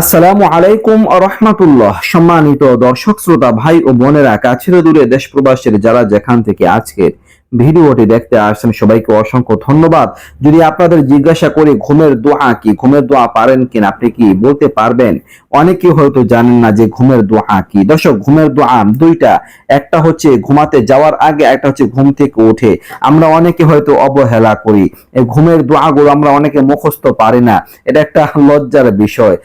আসসালামু আলাইকুম রহমাতুল্লাহ। সম্মানিত দর্শক, শ্রোতা, ভাই ও বোনেরা, কাছের দূরে দেশ প্রবাসের যারা যেখান থেকে আজকের ভিডিওটি দেখতে আসছেন, সবাইকে অসংখ্য ধন্যবাদ। যদি আপনাদের জিজ্ঞাসা করি, ঘুমের দোয়া কি, ঘুমের দোয়া পারেন কিনা, আপনি কি বলতে পারবেন? অনেকে হয়তো জানেন না যে ঘুমের দোয়া কি। দর্শক, ঘুমের দোয়া দুইটা, একটা হচ্ছে ঘুমাতে যাওয়ার আগে, একটা হচ্ছে ঘুম থেকে উঠে। আমরা অনেকে হয়তো অবহেলা করি। এই ঘুমের দোয়াগুলো আমরা অনেকে মুখস্থ পারি না। এটা একটা লজ্জার বিষয়।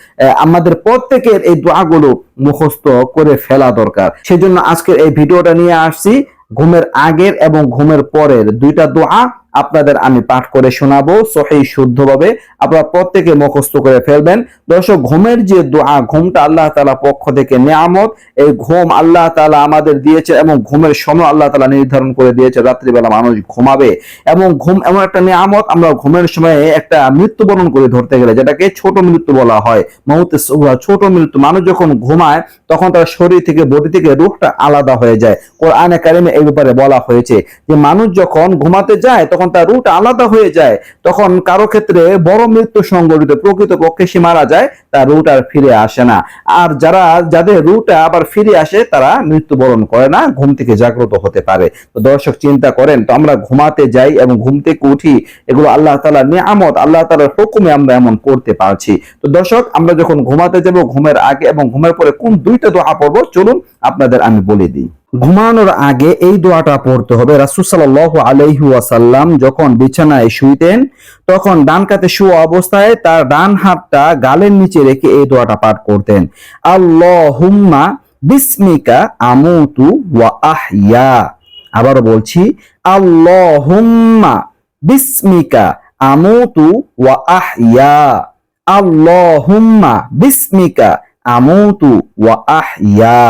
আমাদের প্রত্যেকের এই দোয়াগুলো মুখস্থ করে ফেলা দরকার। সেজন্য আজকের এই ভিডিওটা নিয়ে আসছি। ঘুমের আগের এবং ঘুমের পরের দুইটা দোয়া আপনাদের আমি পাঠ করে শোনাবো, সহি, শুদ্ধভাবে। আপনারা প্রত্যেকে মুখস্থ করে ফেলবেন। দর্শক, ঘুমের যে দোয়া, ঘুমটা আল্লাহ তালা পক্ষ থেকে নিয়ামত। এই ঘুম আল্লাহ তালা আমাদের দিয়েছে এবং ঘুমের সময় আল্লাহ তালা নির্ধারণ করে দিয়েছে। রাত্রিবেলা মানুষ ঘুমাবে। এবং ঘুম এমন একটা নিয়ামত, আমরা ঘুমের সময়ে একটা মৃত্যুবরণ করে ধরতে গেলে, যেটাকে ছোট মৃত্যু বলা হয়। মৌতে ছোট মৃত্যু। মানুষ যখন ঘুমায়, তখন তার শরীর থেকে, বডি থেকে রূহটা আলাদা হয়ে যায়। কোরআনে কারিমে এই ব্যাপারে বলা হয়েছে যে, মানুষ যখন ঘুমাতে যায়, তখন তার রুট আলাদা হয়ে যায়, তখন কারও ক্ষেত্রে বড় মৃত্যু সংঘটিত প্রকৃত পক্ষে সে মারা যায়, তার রুট আর ফিরে আসে না। আর যারা, যাদের রুট আবার ফিরে আসে, তারা মৃত্যুবরণ করে না, ঘুম থেকে জাগ্রত হতে পারে। তো দর্শক, চিন্তা করেন, তো আমরা ঘুমাতে যাই এবং ঘুম থেকে উঠি, এগুলো আল্লাহ তালার নিয়ামত, আল্লাহ তালার হুকুমে আমরা এমন করতে পারছি। তো দর্শক, আমরা যখন ঘুমাতে যাব, ঘুমের আগে এবং ঘুমের পরে কোন দুইটা দোয়া পড়ব, চলুন আপনাদের আমি বলে দিই। ঘুমানোর আগে এই দোয়াটা পড়তে হবে। রাসূল সাল্লাল্লাহু আলাইহি ওয়াসাল্লাম যখন বিছানায় শুইতেন, তখন ডান কাতে শুয়ে অবস্থায় তার ডান হাতটা গালের নিচে রেখে এই দোয়াটা পাঠ করতেন। আল্লাহুম্মা বিসমিকা আমুতু ওয়া আহিয়া আবারও বলছি, আল্লাহুম্মা বিসমিকা আমুতু ওয়া আহইয়া। আল্লাহুম্মা বিসমিকা আমুতু ওয়া আহইয়া।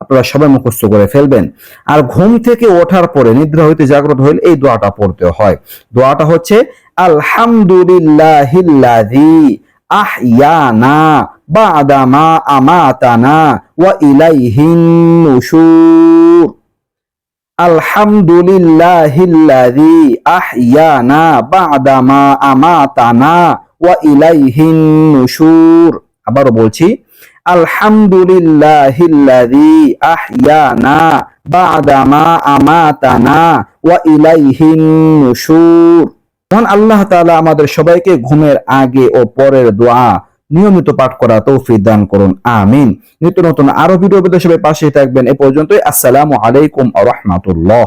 আপনারা সবাই মুখস্থ করে ফেলবেন। আর ঘুম থেকে ওঠার পরে নিদ্রা হইতে জাগ্রত হইলে এই দোয়াটা পড়তে হয়। দোয়াটা হচ্ছে, আলহামদুলিল্লাহিল্লাযী আহইয়ানা বাদা মা আমাতানা ওয়া ইলাইহিন নুশুর। আলহামদুলিল্লাহিল্লাযী আহইয়ানা বাদা মা আমাতানা ওয়া ইলাইহিন নুশুর। আবারও বলছি, আলহামদুলিল্লাহিল্লাযী আহইয়ানা বাদা মা আমাতানা ওয়া ইলাইহিন নুশুর। মহান আল্লাহ তাআলা আমাদের সবাইকে ঘুমের আগে ও পরের দোয়া নিয়মিত পাঠ করা তৌফিক দান করুন, আমিন। নিত্য নতুন আরও ভিডিও সবাই পাশে থাকবেন। এ পর্যন্তই, আসসালামু আলাইকুম ওয়া রাহমাতুল্লাহ।